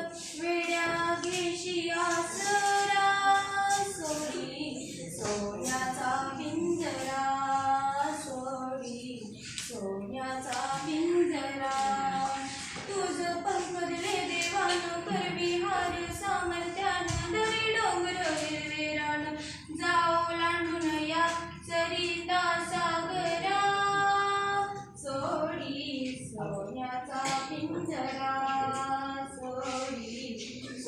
वेड्या घेशी आसरा सोडी सोन्याचा पिंजरा सोडी सोन्याचा पिंजरा तुझ पंकरले देवान कर विहार सामर्थ्यान दरी डोंगर जाऊ रान जाओ लांडून या सरिता सागरा सोडी सोन्याचा पिंजरा